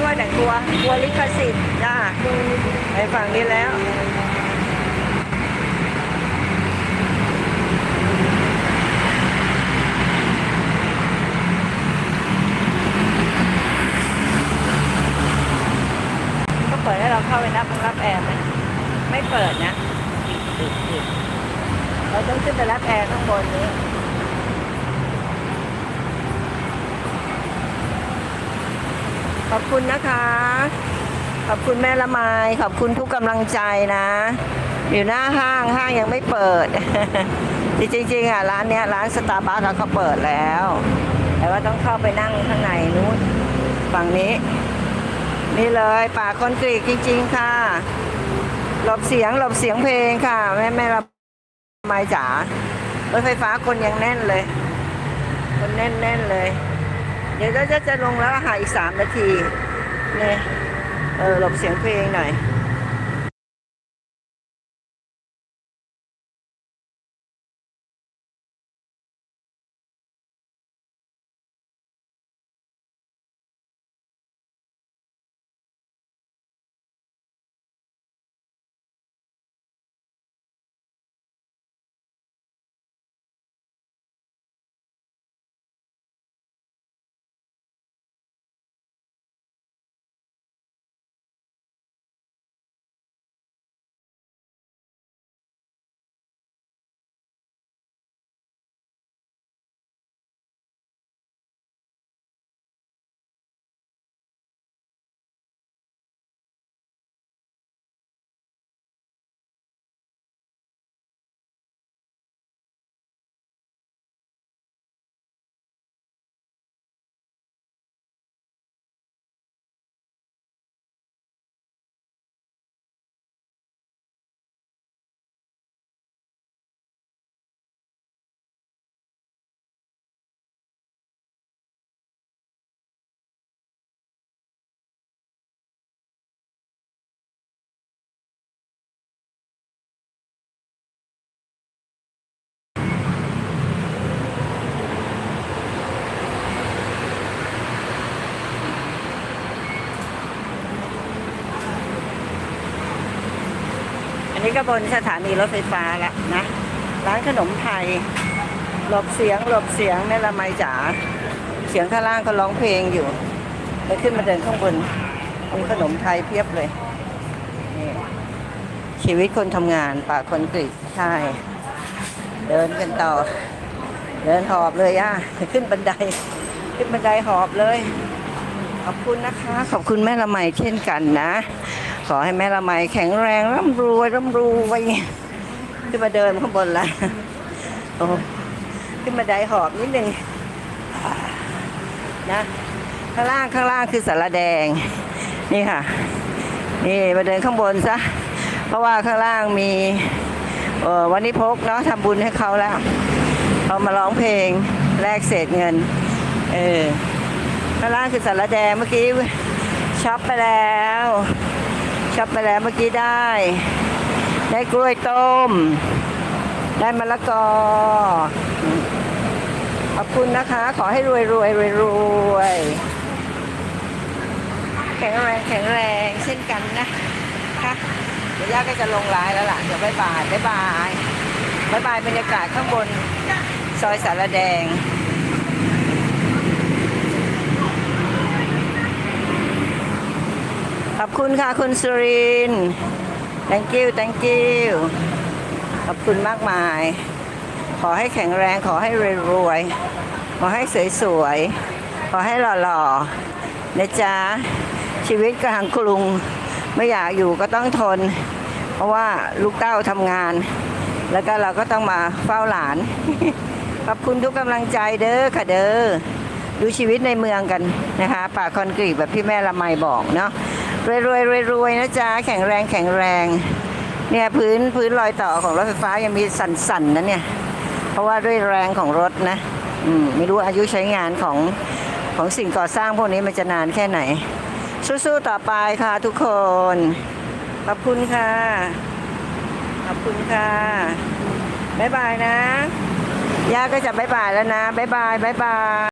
ด้วยแต่กลัวกลัวลิขสิทธิ์จ้าไปฝั่งนี้แล้วก็เปิดให้เราเข้าไปรับรับแอร์ไหมไม่เปิดนะ เราต้องขึ้นไปรับแอร์ข้างบนนี้ ขอบคุณนะคะ ขอบคุณแม่ละไมขอบคุณทุกกำลังใจนะ อยู่หน้าห้างห้างยังไม่เปิด จริงๆอะร้านเนี้ยร้านสตาร์บัคเขาเปิดแล้ว แต่ว่าต้องเข้าไปนั่งข้างในนู้นฝั่งนี้ นี่เลยป่าคอนกรีตจริง ๆ ค่ะหลบเสียงหลบเสียงเพลงค่ะ แม่แม่ละไมจ๋ารถไฟฟ้าคนยังแน่นเลย คนแน่นแน่นๆเลย เดี๋ยวจะจะลงแล้วหาอีกสามนาทีเนี่ยเออหลบเสียงเพลงหน่อย นี้ก็บนสถานีรถไฟฟ้าแล้วนะ ร้านขนมไทย หลบเสียงหลบเสียงแม่ละไมจ๋า เสียงข้างล่างก็ร้องเพลงอยู่ไปขึ้นมาเดินข้างบนมีขนมไทยเพียบเลยนี่ชีวิตคนทำงานป่าคนกรีตใช่ เดินกันต่อ เดินหอบเลยอะขึ้นบันได ขึ้นบันไดหอบเลย ขอบคุณนะคะ ขอบคุณแม่ละไมเช่นกันนะ ขอให้แม่ละไมแข็งแรงร่ำรวยร่ำรวยขึ้นมาเดินข้างบนละโอ้ขึ้นบันไดหอบนิดนึงนะข้างล่างข้างล่างคือสารแดง นี่ค่ะ นี่มาเดินข้างบนซะเพราะว่าข้างล่างมีเออวันนี้พกเนาะทำบุญให้เขาแล้วเขามาร้องเพลงแลกเศษเงิน เออข้างล่างคือสารแดงเมื่อกี้ช็อปไปแล้ว ช็อปไปแล้วเมื่อกี้ได้ ได้กล้วยต้ม ได้มะละกอ ขอบคุณนะคะ ขอให้รวยรวยรวยรวยแข็งแรงแข็งแรงเช่นกันนะค่ะเดี๋ยวย่าก็จะลงไลน์แล้วล่ะ เดี๋ยวบายบายบายบายบายบายบรรยากาศข้างบนซอยสารแดง ขอบคุณค่ะคุณสุริน thank you thank you ขอบคุณมากมาย ขอให้แข็งแรงขอให้รวยๆขอให้สวยๆ ขอให้หล่อๆนะจ๊ะ ชีวิตกลางกรุงไม่อยากอยู่ก็ต้องทน เพราะว่าลูกเต้าทำงาน แล้วก็เราก็ต้องมาเฝ้าหลาน ขอบคุณทุกกำลังใจเด้อค่ะเด้อดูชีวิตในเมืองกันนะคะป่าคอนกรีตแบบที่แม่ละไมบอกเนาะ รวยรวยรวยรวยนะจ๊ะแข็งแรงแข็งแรง เนี่ยพื้นพื้นรอยต่อของรถไฟฟ้ายังมีสั่นๆนะเนี่ย เพราะว่าด้วยแรงของรถนะอืมไม่รู้อายุใช้งานของของสิ่งก่อสร้างพวกนี้มันจะนานแค่ไหน สู้ๆต่อไปค่ะทุกคน ขอบคุณค่ะ ขอบคุณค่ะ บ๊ายบายนะย่าก็จะบ๊ายบายแล้วนะ บ๊ายบายบ๊ายบาย